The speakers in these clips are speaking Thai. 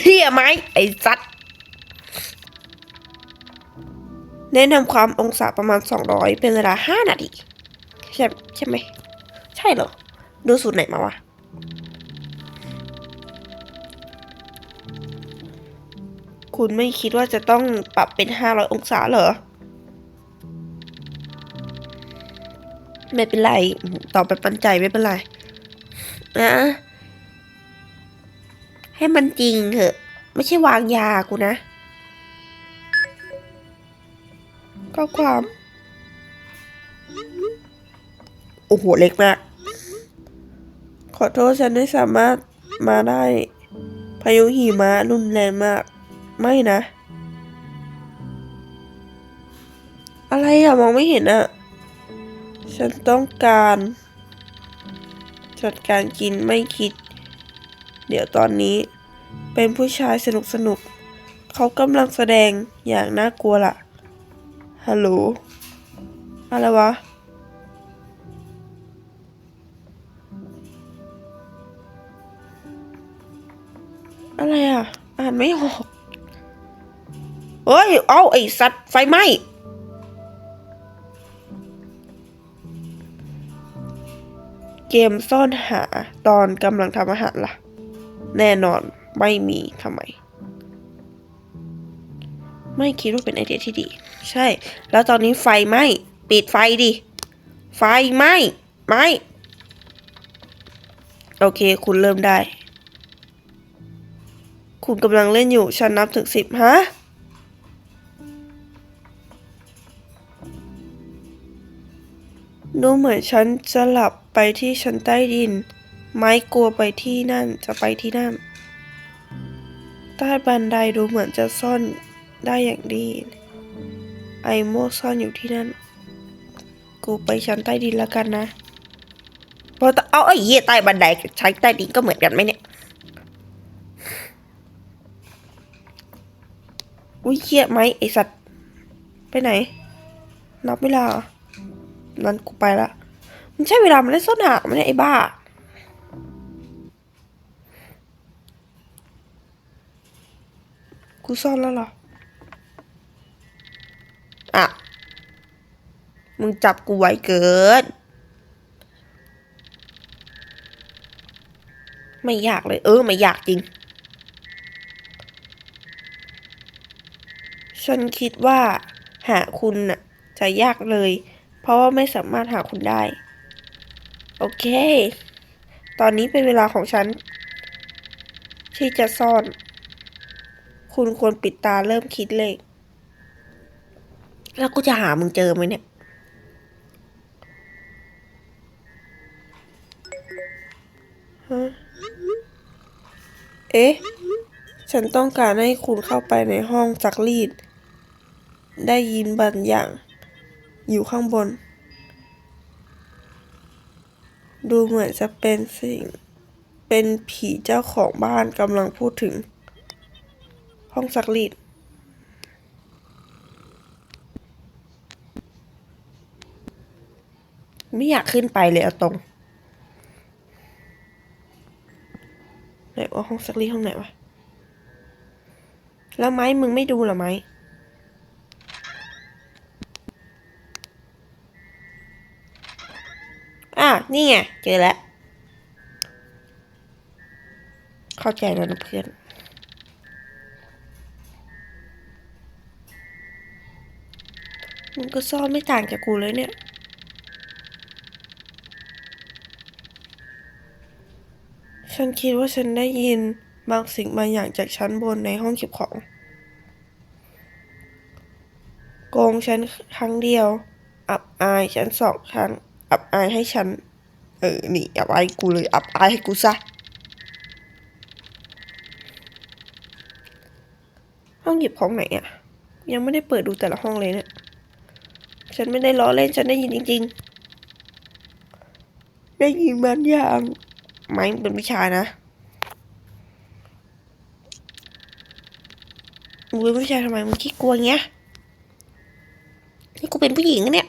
เหี้ยไหมไอ้สัตว์แนะนำความองศาประมาณ 200 เป็นเวลา 5 นาที ใช่ใช่ไหม ใช่เหรอ ดูสูตรไหนมาวะ คุณไม่คิดว่าจะต้องปรับเป็น 500 องศาเหรอ ไม่เป็นไรอืมตอบแบบปันใจไม่เป็นไร นะ ให้มันจริงเถอะ ไม่ใช่วางยากูนะข้อความ โอ้โห เล็กมาก ขอโทษฉันไม่สามารถมาได้ พายุหิมะรุนแรงมาก ไม่นะ อะไรอะมองไม่เห็นอะฉันต้องการจัดการกินไม่คิด เดี๋ยวตอนนี้เป็นผู้ชายสนุกสนุกๆเขากำลังแสดงอย่างน่ากลัวล่ะ ฮัลโหล อะไรวะ อะไรอะ อ่านไม่ออก เฮ้ย เอาไอสัตว์ไฟไหม้เกมซ่อนหาตอนกำลังทำอาหารล่ะ แน่นอนไม่มีทำไม ไม่คิดว่าเป็นไอเดียที่ดี ใช่ แล้วตอนนี้ไฟไหมปิดไฟดิ ไฟไหมไหมโอเค คุณเริ่มได้ คุณกำลังเล่นอยู่ ฉันนับถึงสิบฮะดูเหมือนฉันจะหลับไปที่ชั้นใต้ดิน ไม้กลัวไปที่นั่นจะไปที่นั่น ใต้บันไดดูเหมือนจะซ่อนได้อย่างดี ไอโมซ่อนอยู่ที่นั่น กูไปชั้นใต้ดินแล้วกันนะเพราะเอาไอ้เหี้ยใต้บันไดกับชั้นใต้ดินก็เหมือนกันไหมเนี่ย อุ้ยเหี้ยไหมไอสัตว์ ไปไหน นับเวลา นั้นกูไปละ มันใช่เวลามันได้ซ่อนหาไหมเนี่ยไอ้บ้า กูซ่อนแล้วเหรอ อะ มึงจับกูไว้เกินไม่อยากเลย เออ ไม่อยากจริง ฉันคิดว่า หาคุณน่ะ จะยากเลย เพราะว่าไม่สามารถหาคุณได้ โอเค ตอนนี้เป็นเวลาของฉัน ที่จะซ่อน คุณควรปิดตาเริ่มคิดเลข แล้วกูจะหามึงเจอไหมเนี่ย ฮะ เอ๊ะ ฉันต้องการให้คุณเข้าไปในห้องซักรีด ได้ยินบางอย่าง อยู่ข้างบน ดูเหมือนจะเป็นสิ่ง เป็นผีเจ้าของบ้านกำลังพูดถึง ห้องซักรีด ไม่อยากขึ้นไปเลยเอาตรง ไหนว่าห้องซักรีดห้องไหนวะ แล้วไม้มึงไม่ดูหรอไม้อะนี่ไง เจอแล้ว เข้าใจแล้วนะเพื่อน มึงก็ซ่อนไม่ต่างจากกูเลยเนี่ย ฉันคิดว่าฉันได้ยินบางสิ่งบางอย่างจากชั้นบนในห้องเก็บของ โกงฉันครั้งเดียว อับอายฉันสองครั้ง อับอายให้ฉัน เออ นี่อับอายกูเลย อับอายให้กูซะห้องหยิบของไหนอะยังไม่ได้เปิดดูแต่ละห้องเลยเนี่ย ฉันไม่ได้ล้อเล่น ฉันได้ยินจริง ๆ ได้ยินบางอย่างไม้เป็นผู้ชานะมึงเป็นผู้ชายทำไมมึงขี้กลัวเงี้ย นี่กูเป็นผู้หญิงนะเนี่ย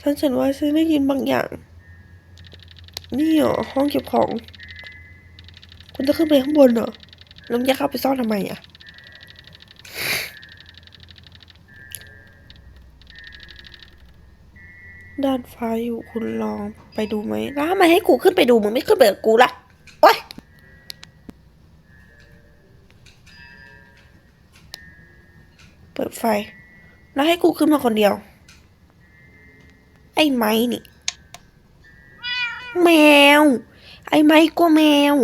ฉันฉันว่าฉันได้ยินบางอย่าง นี่เหรอห้องเก็บของ คุณจะขึ้นไปข้างบนเหรอแล้วมึงจะเข้าไปซ่อนทำไมอะ ด้านฟ้าอยู่คุณลองไปดูไหมแล้วทำไมให้กูขึ้นไปดูมึงไม่ขึ้นไปกับกูละโอ๊ยเปิดไฟ แล้วให้กูขึ้นมาคนเดียว ไอ้ไม้นี่ แมว ไอ้ไม้กลัวแมว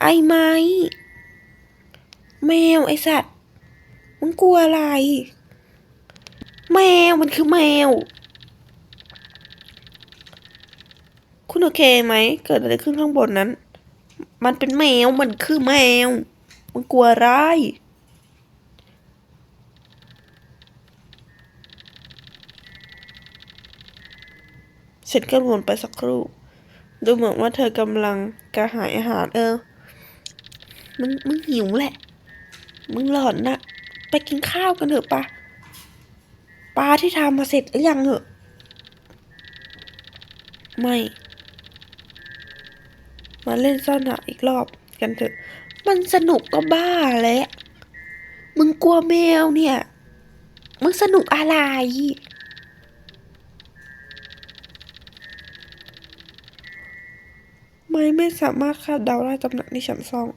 ไอ้ไม้ แมวไอ้สัตว์มึงกลัวอะไร แมวมันคือแมว คุณโอเคไหม เกิดอะไรขึ้นข้างบนนั้น มันเป็นแมว มันคือแมวมึงกลัวอะไรฉันก็วนไปสักครู่ ดูเหมือนว่าเธอกำลังกระหายอาหารเออ มึง มึงหิวแหละ มึงหลอนนะ ไปกินข้าวกันเถอะปะปลาที่ทำมาเสร็จหรือยังเหอะ ไม่ มาเล่นซ่อนหาอีกรอบกันเถอะ มันสนุกก็บ้าแล้ว มึงกลัวแมวเนี่ย มึงสนุกอะไร ไม่ไม่สามารถคาดเดาได้ตำแหน่งที่ฉันซ่อน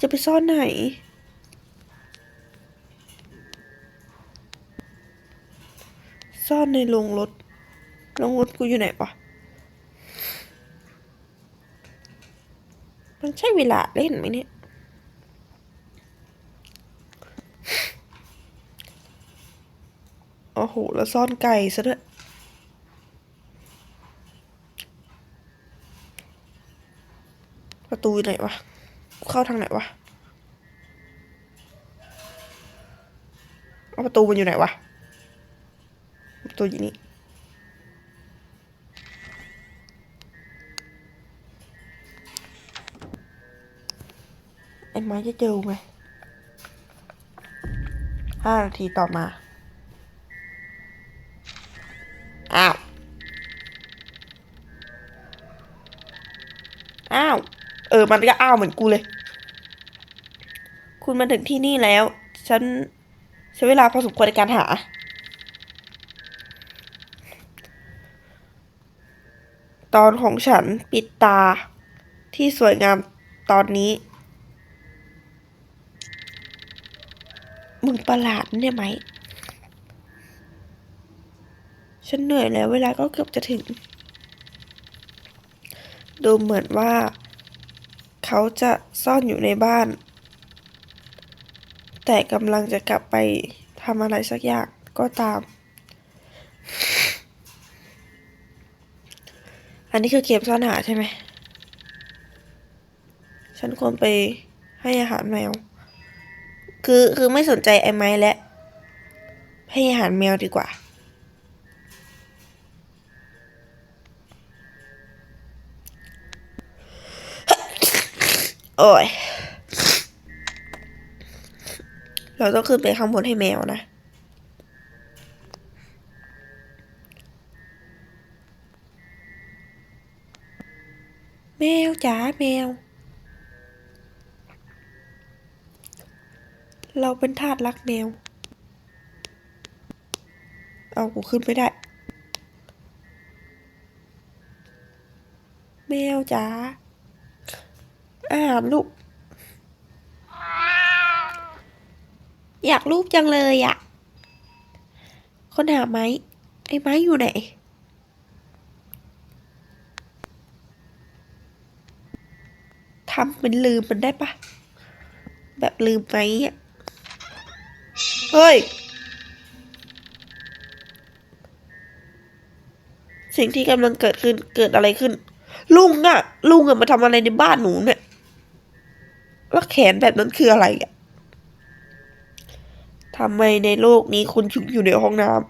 จะไปซ่อนไหนซ่อนในโรงรถ โรงรถกูอยู่ไหนปะ มันใช่เวลาเล่นไหมเนี่ย โอ้โห แล้วซ่อนไก่ซะด้วยประตูอยู่ไหนวะ เข้าทางไหนวะเอาประตูมันอยู่ไหนวะ ประตูอยู่นี่ ไอ้ไม้จะเจอไหมห้านาทีต่อมา อ้าว อ้าว เออ มันก็อ้าวเหมือนกูเลย คุณมาถึงที่นี่แล้ว ฉันใช้เวลาพอสมควรในการหา ตอนของฉันปิดตาที่สวยงามตอนนี้ มึงประหลาดเนี่ยไหม ฉันเหนื่อยแล้ว เวลาก็เกือบจะถึง ดูเหมือนว่า เขาจะซ่อนอยู่ในบ้าน แต่กำลังจะกลับไปทำอะไรสักอย่างก็ตาม อันนี้คือเกมซ่อนหาใช่ไหม ฉันควรไปให้อาหารแมว คือคือไม่สนใจไอ้ไม้และให้อาหารแมวดีกว่า โอ้ย เราต้องขึ้นไปข้างบนให้แมวนะ แมวจ๋าแมว เราเป็นทาสรักแมว เอากูขึ้นไม่ได้ แมวจ๋า อาหารลูก อยากรูปจังเลยอะคนหาไม้ ไอ้ไม้อยู่ไหนทำเป็นลืมมันได้ปะแบบลืมไหมอะ เฮ้ย สิ่งที่กำลังเกิดขึ้นเกิดอะไรขึ้น ลุงอะลุงอะมาทำอะไรในบ้านหนูเนี่ยแล้วแขนแบบนั้นคืออะไรอะทำไมในโลกนี้คุณชุกอยู่ในห้องน้ำ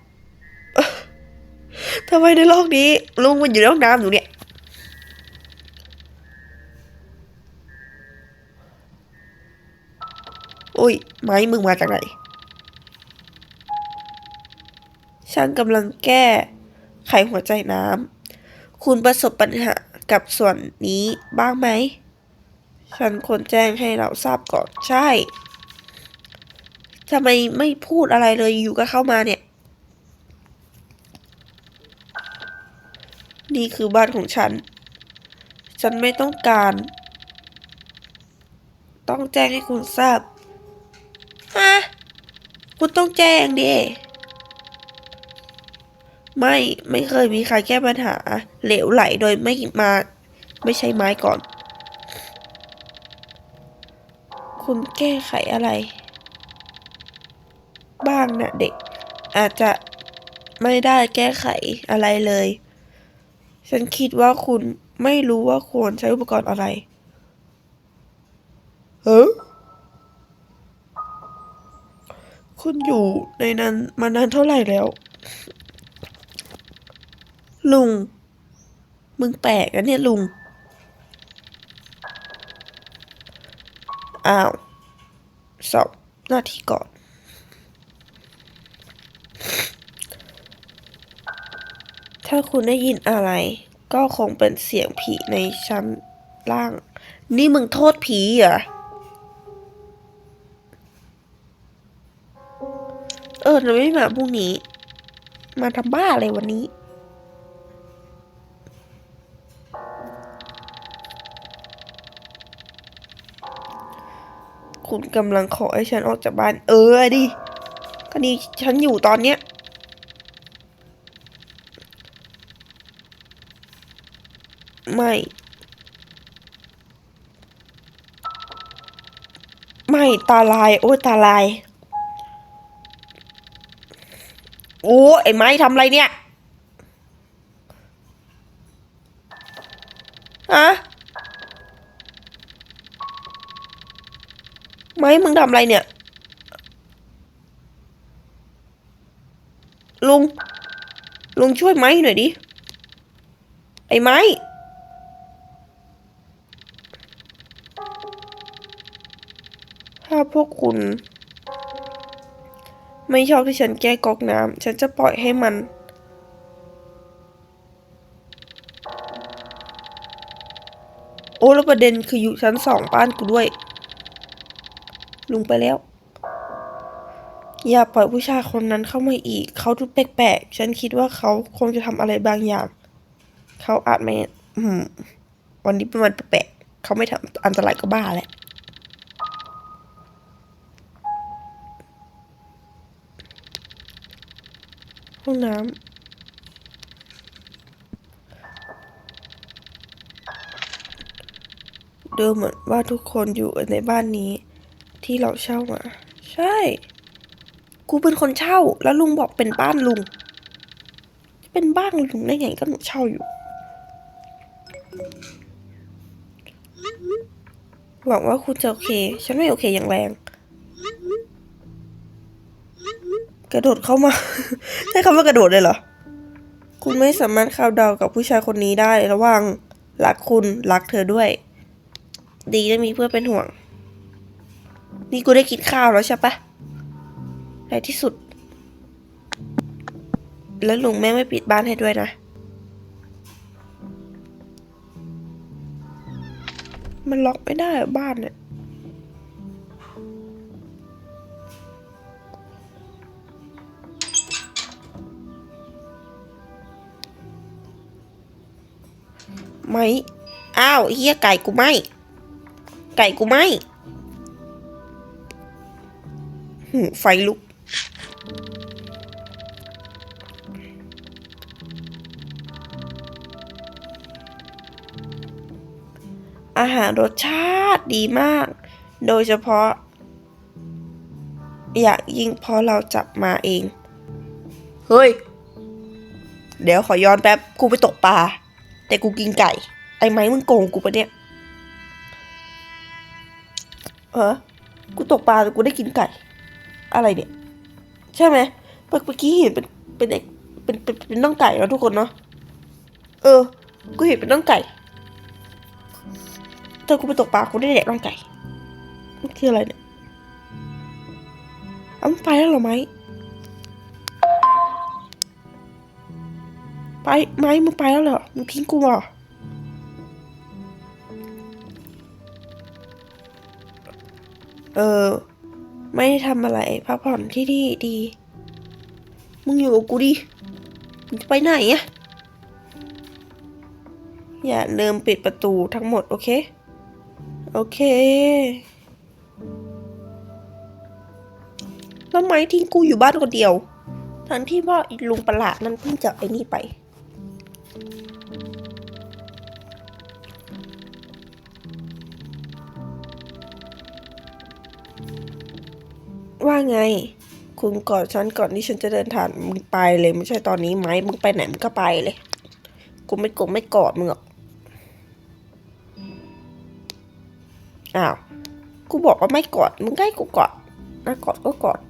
ทำไมในโลกนี้ ลุงมันอยู่ในห้องน้ำหนูเนี่ยอุ้ยไม้มึงมาจากไหน ฉันกำลังแก้ไขหัวใจน้ำ คุณประสบปัญหากับส่วนนี้บ้างไหม ฉันควรแจ้งให้เราทราบก่อน ใช่ ทำไมไม่พูดอะไรเลยอยู่ก็เข้ามาเนี่ย นี่คือบ้านของฉัน ฉันไม่ต้องการ ต้องแจ้งให้คุณทราบ ฮะ คุณต้องแจ้งดิ ไม่ไม่เคยมีใครแก้ปัญหา เหลวไหลโดยไม่มา ไม่ใช้ไม้ก่อน คุณแก้ไขอะไร บ้างนะเด็ก อาจจะไม่ได้แก้ไขอะไรเลย ฉันคิดว่าคุณไม่รู้ว่าควรใช้อุปกรณ์อะไรเฮ้คุณอยู่ในนั้นมานานเท่าไหร่แล้ว ลุง มึงแปลกอะเนี่ยลุง อ้าวสอบหน้าที่ก่อน ถ้าคุณได้ยินอะไร ก็คงเป็นเสียงผีในชั้นล่าง นี่มึงโทษผีเหรอ เออทำไมไม่มาพรุ่งนี้ มาทำบ้าอะไรวันนี้ คุณกำลังขอให้ฉันออกจากบ้าน เออดิ ก็นี่ฉันอยู่ตอนเนี้ย ไม่ ไม่ตาลาย โอ้ตาลาย โอ้ไอ้ไม้ทำอะไรเนี่ย ฮะ ไม้มึงทำอะไรเนี่ย ลุง ลุงช่วยไม้หน่อยดิ ไอ้ไม้ ถ้าพวกคุณ ไม่ชอบที่ฉันแก้ก๊อกน้ำ ฉันจะปล่อยให้มันโอ้แล้วประเด็นคืออยู่ชั้นสองบ้านกูด้วย ลุงไปแล้ว อย่าปล่อยผู้ชายคนนั้นเข้ามาอีก เขาดูแปลกๆ ฉันคิดว่าเขาคงจะทำอะไรบางอย่าง เขาอาจไม่วันนี้เป็นวันแปลกๆ เขาไม่ทำอันตรายก็บ้าแหละห้องน้ำดูเหมือนว่าทุกคนอยู่ในบ้านนี้ ที่เราเช่ามา ใช่ กูเป็นคนเช่า แล้วลุงบอกเป็นบ้านลุงจะเป็นบ้านลุงได้ไงก็หนูเช่าอยู่ หวังว่าคุณจะโอเค ฉันไม่โอเคอย่างแรง กระโดดเข้ามา ใช้คำว่ากระโดดเลยเหรอ คุณไม่สามารถข้าวดาวกับผู้ชายคนนี้ได้ระวังรักคุณรักเธอด้วย ดีได้มีเพื่อนเป็นห่วง นี่กูได้กินข้าวแล้วใช่ปะในที่สุด แล้วลุงแม่ไม่ปิดบ้านให้ด้วยนะ มันล็อกไม่ได้บ้านเนี่ยไหม อ้าวเฮียไก่กูไหมไก่กูไหม ไฟลุก อาหารรสชาติดีมาก โดยเฉพาะ อยากยิ่งเพราะเราจับมาเอง เฮ้ย เดี๋ยวขอย้อนแป๊บ กูไปตกปลา แต่กูกินไก่ ไอ้ไม้มึงโกงกูปะเนี่ย เออกูตกปลาแต่กูได้กินไก่ อะไรเนี่ย ใช่ไหมเมื่อกี้เห็นเป็นเป็นเด็กเป็นเป็นเป็นน้องไก่แล้วทุกคนเนาะเออ กูเห็นเป็นน้องไก่แต่กูไปตกปลากูได้แดกน้องไก่มันคืออะไรเนี่ยอามันไปแล้วหรอไหมไปไหมมึงไปแล้วเหรอมึงทิ้งกูเหรอเออ ไม่ได้ทำอะไรพักผ่อนที่นี่ดี มึงอยู่กับกูดิมึงจะไปไหนอะอย่าลืมปิดประตูทั้งหมดโอเค โอเคแล้วไม้ทิ้งกูอยู่บ้านคนเดียว ทั้งที่ว่าไอีลุงประหลาดนั้นเพิ่งจะไอ้นี่ไป ว่าไง คุณกอดฉันก่อนที่ฉันจะเดินทางมึงไปเลยไม่ใช่ตอนนี้ไหมมึงไปไหนมึงก็ไปเลย กูไม่กดไม่กอดมึงหรอกอ้าวกูบอกว่าไม่กอดมึงใก็ให้กูกอดนะกอดก็กอด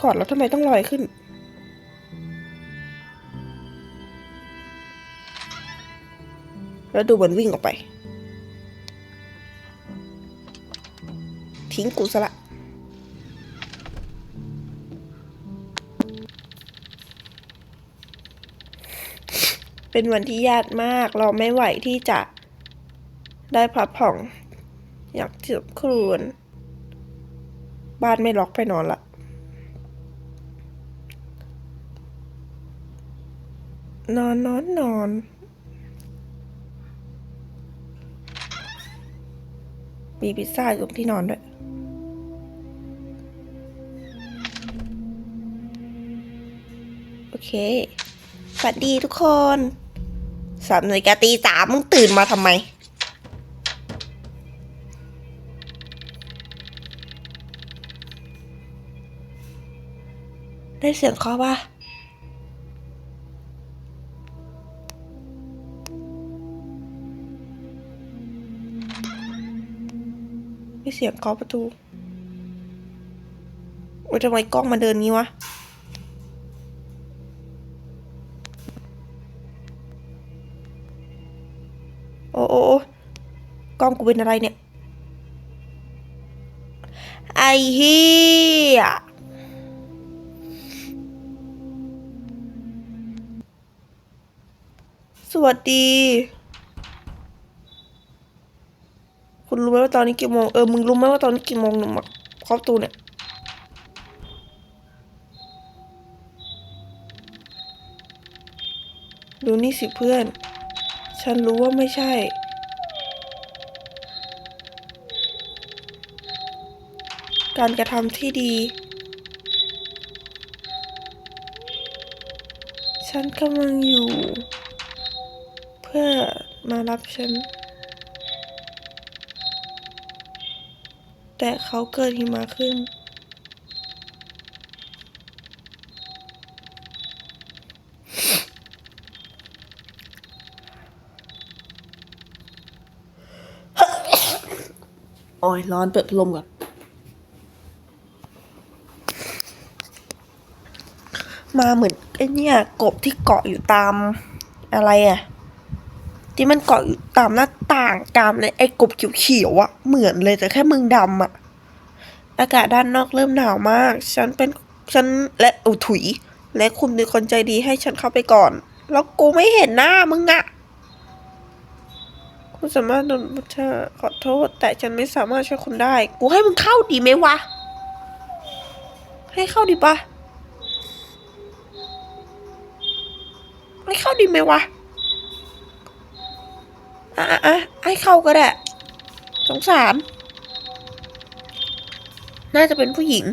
กอดแล้วทำไมต้องลอยขึ้นแล้วดูมันวิ่งออกไป ทิ้งกูซะละเป็นวันที่ยากมาก เราไม่ไหวที่จะได้พักผ่อนอยากจบครวนบ้านไม่ล็อกไปนอนละ นอนนอนนอนมีพิซซ่าอยู่ที่นอนด้วย เคสวัสดีทุกคนสามนาฬิกาตีสามมึงตื่นมาทำไม ได้เสียงเคาะปะได้เสียงเคาะประตูโอ้ยทำไมกล้องมาเดินงี้วะ กล้องกูเป็นอะไรเนี่ย ไอ้เฮียสวัสดี คุณรู้ไหมว่าตอนนี้กี่โมง เออ มึงรู้ไหมว่าตอนนี้กี่โมงหนูมาเคาะประตูเนี่ยดูนี่สิเพื่อน ฉันรู้ว่าไม่ใช่ การกระทำที่ดี ฉันกำลังอยู่ เพื่อมารับฉัน แต่เขาเกิดหิมะขึ้น โอ้ยร้อนเปิดพัดลมก่อน มาเหมือนไอ้เนี่ยกบที่เกาะอยู่ตามอะไรอะที่มันเกาะอยู่ตามหน้าต่างตามเลยไอ้กบเขียวๆอะเหมือนเลยแต่แค่มึงดำอะอากาศด้านนอกเริ่มหนาวมาก ฉันเป็นฉันและอุถุย และคุณเป็นคนใจดีให้ฉันเข้าไปก่อน แล้วกูไม่เห็นหน้ามึงอะคุณสามารถโดนบัชขอโทษ แต่ฉันไม่สามารถช่วยคุณได้ กูให้มึงเข้าดีไหมวะ ให้เข้าดีปะ ให้เข้าดีไหมวะอะอะอะให้เข้าก็ได้สงสาร น่าจะเป็นผู้หญิง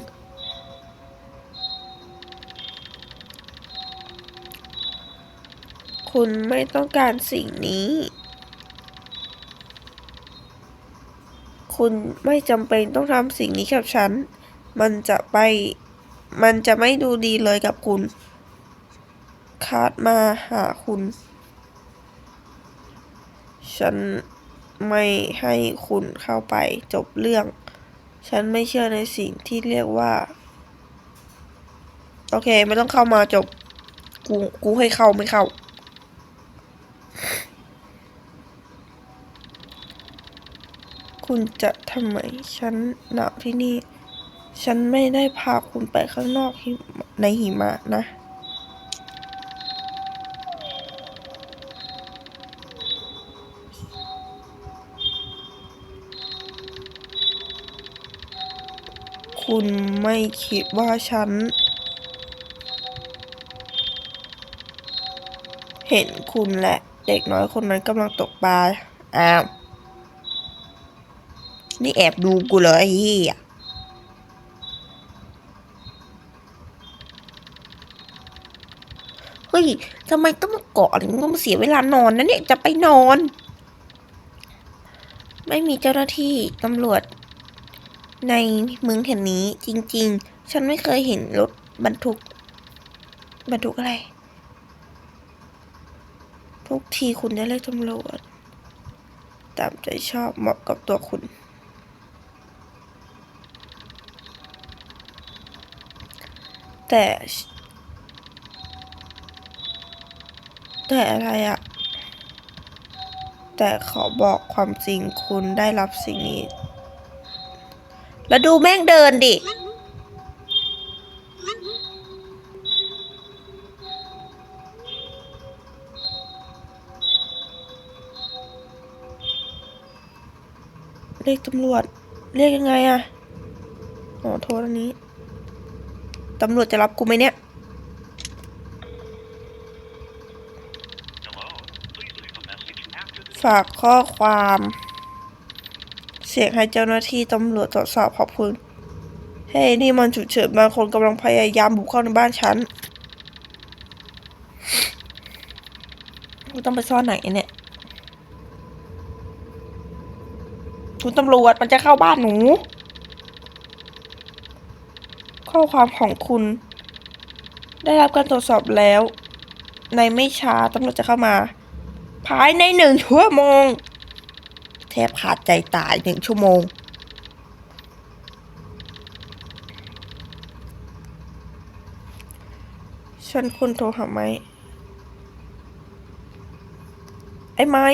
คุณไม่ต้องการสิ่งนี้ คุณไม่จำเป็นต้องทำสิ่งนี้กับฉัน มันจะไป มันจะไม่ดูดีเลยกับคุณ คาดมาหาคุณ ฉันไม่ให้คุณเข้าไปจบเรื่อง ฉันไม่เชื่อในสิ่งที่เรียกว่า โอเค ไม่ต้องเข้ามาจบ กู กูให้เข้าไม่เข้า คุณจะทำไม ฉันหนาวที่นี่ ฉันไม่ได้พาคุณไปข้างนอกในหิมะนะ คุณไม่คิดว่าฉัน เห็นคุณและ เด็กน้อยคนนั้นกำลังตกปลา อ้าว นี่แอบดูกูเหรอไอ้เหี้ยเฮ้ยทำไมต้องมาเกาะงต้องมาเสียเวลานอนนะเนี่ย จะไปนอน ไม่มีเจ้าหน้าที่ตำรวจ ในเมืองแห่งนี้จริง ๆ ฉันไม่เคยเห็นรถบรรทุก บรรทุกอะไร ทุกทีคุณจะเรียกตำรวจ ตามใจชอบเหมาะกับตัวคุณ แต่ แต่อะไรอะ แต่ขอบอกความจริงคุณได้รับสิ่งนี้ แล้วดูแม่งเดินดิ เรียกตำรวจ เรียกยังไงอะอ๋อโทรอันนี้ ตำรวจจะรับกูไหมเนี่ย ฝากข้อความ สียงให้เจ้าหน้าที่ตำรวจตรวจสอบขอบคุณ เฮ้ยนี่มันฉุกเฉินบางคนกำลังพยายามบุกเข้าในบ้านฉันกูต้องไปซ่อนไหนเนี่ยคุณตำรวจมันจะเข้าบ้านหนู ข้อความของคุณ ได้รับการตรวจสอบแล้ว ในไม่ช้าตำรวจจะเข้ามา ภายในหนึ่งชั่วโมง บขาดใจตายหนึ่งชั่วโมง ฉันควรโทรหาไหม ไอ้ไม้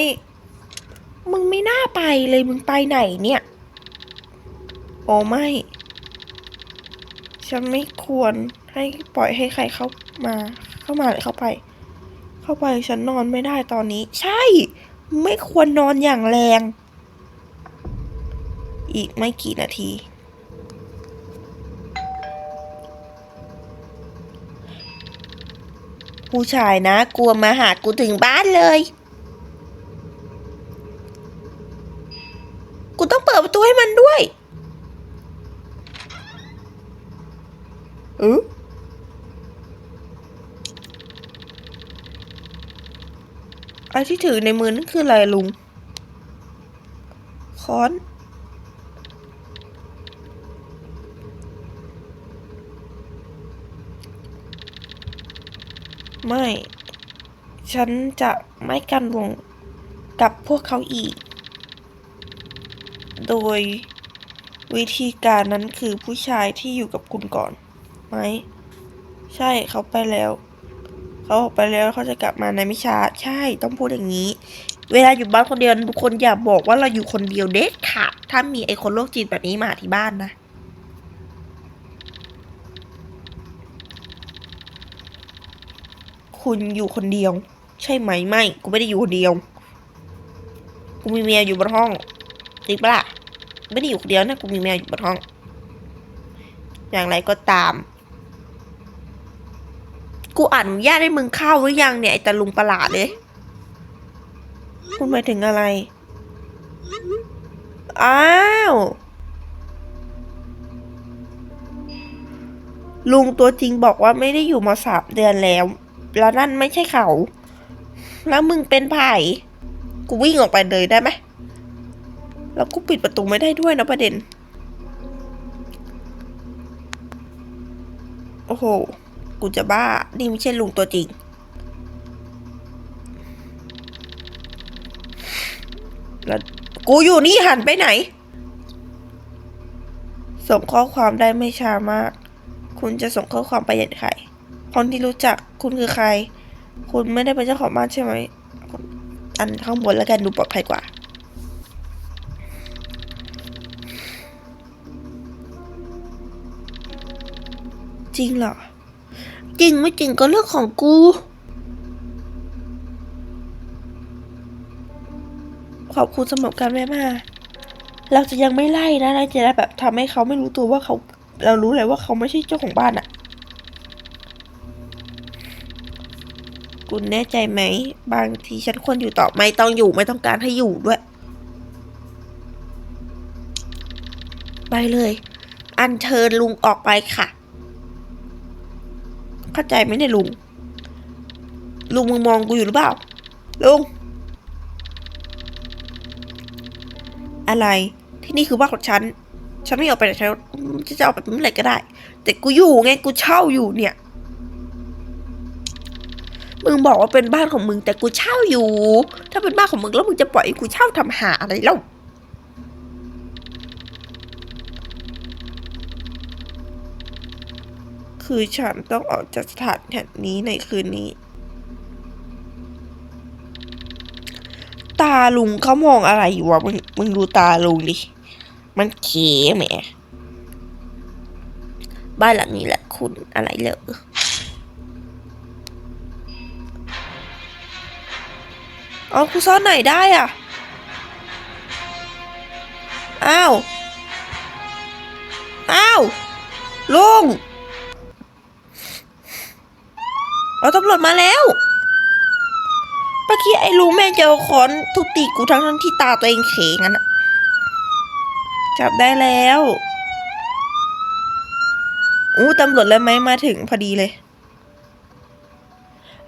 มึงไม่น่าไปเลยมึงไปไหนเนี่ย โอ้ไม่ ฉันไม่ควรให้ปล่อยให้ใครเข้ามา เข้ามาหรือเข้าไป เข้าไปฉันนอนไม่ได้ตอนนี้ ใช่ ไม่ควรนอนอย่างแรง อีกไม่กี่นาที ผู้ชายนะ กลัวมาหากูถึงบ้านเลย กูต้องเปิดประตูให้มันด้วยเออไอ้ที่ถือในมือนั่นคืออะไรลุง ค้อน ไม่ ฉันจะไม่กันวงกับพวกเขาอีก โดยวิธีการนั้นคือผู้ชายที่อยู่กับคุณก่อนไหม ใช่เขาไปแล้ว เขาออกไปแล้วเขาจะกลับมาในไม่ช้าใช่ต้องพูดอย่างนี้ เวลาอยู่บ้านคนเดียวทุกคนอย่าบอกว่าเราอยู่คนเดียวเด็ดขาดถ้ามีไอ้คนโรคจิตแบบนี้มาที่บ้านนะ คุณอยู่คนเดียว ใช่ไหมไม่ กูไม่ได้อยู่คนเดียว กูมีเมียอยู่บนห้องจริงปะล่ะไม่ได้อยู่คนเดียวนะกูมีเมียอยู่บนห้อง อย่างไรก็ตาม กูอนุญาตให้มึงเข้าหรือยังเนี่ยไอ้ตาลุงประหลาดเลยคุณหมายถึงอะไร อ้าว ลุงตัวจริงบอกว่าไม่ได้อยู่มาสามเดือนแล้ว แล้วนั่นไม่ใช่เขา แล้วมึงเป็นไผ่กูวิ่งออกไปเลยได้ไหมแล้วกูปิดประตูไม่ได้ด้วยนะประเด็น โอ้โห กูจะบ้า นี่ไม่ใช่ลุงตัวจริง แล้วกูอยู่นี่หันไปไหน ส่งข้อความได้ไม่ช้ามาก คุณจะส่งข้อความไปยังใคร คนที่รู้จักคุณคือใคร คุณไม่ได้เป็นเจ้าของบ้านใช่ไหม อันข้างบนแล้วกันดูปลอดภัยกว่า จริงเหรอ จริงไม่จริงก็เรื่องของกูขอบคุณสำหรับการแวะมา เราจะยังไม่ไล่นะเราจะแบบทำให้เขาไม่รู้ตัวว่าเขา เรารู้เลยว่าเขาไม่ใช่เจ้าของบ้านอะ คุณแน่ใจไหม บางทีฉันควรอยู่ต่อไม่ต้องอยู่ไม่ต้องการให้อยู่ด้วย ไปเลย อันเชิญลุงออกไปค่ะ เข้าใจไหมเนี่ยลุง ลุงมึงมองกูอยู่หรือเปล่า ลุง อะไรที่นี่คือบ้านของฉัน ฉันไม่ออกไปไหนฉันจะออกไปเมื่อไหร่ก็ได้ แต่กูอยู่ไงกูเช่าอยู่เนี่ย มึงบอกว่าเป็นบ้านของมึงแต่กูเช่าอยู่ ถ้าเป็นบ้านของมึงแล้วมึงจะปล่อยให้กูเช่าทำหาอะไรเล่าคือฉันต้องออกจากสถานแห่งนี้ในคืนนี้ ตาลุงเขามองอะไรอยู่วะมึงมึงดูตาลุงดิ มันเขแหมบ้านหลังนี้แหละคุณอะไรเหรอ เอากูซ่อนไหนได้อะ อ้าว อ้าวลุงเอาตำรวจมาแล้วเมื่อกี้ไอ้ลุงแม่จะเอาค้อนทุบตีกูทั้งทั้งที่ตาตัวเองเขงั้นจับได้แล้วอู้ตำรวจแล้วไหมมาถึงพอดีเลย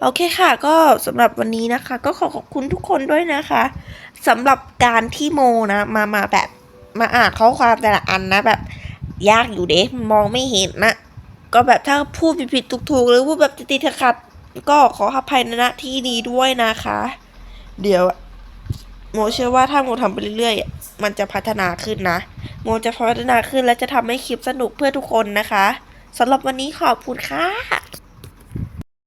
โอเคค่ะ ก็สำหรับวันนี้นะคะ ก็ขอขอบคุณทุกคนด้วยนะคะสำหรับการที่โมนะมามาแบบมาอ่านข้อความแต่ละอันนะแบบยากอยู่เด้มองไม่เห็นนะ ก็แบบถ้าพูดผิดๆถูกๆ หรือพูดแบบติดๆขัดก็ขออภัยนะที่นี้ด้วยนะคะ เดี๋ยวโมเชื่อว่าถ้าโมทำไปเรื่อยๆ มันจะพัฒนาขึ้นนะ โมจะพัฒนาขึ้นและจะทำให้คลิปสนุกเพื่อทุกคนนะคะสำหรับวันนี้ขอบคุณค่ะ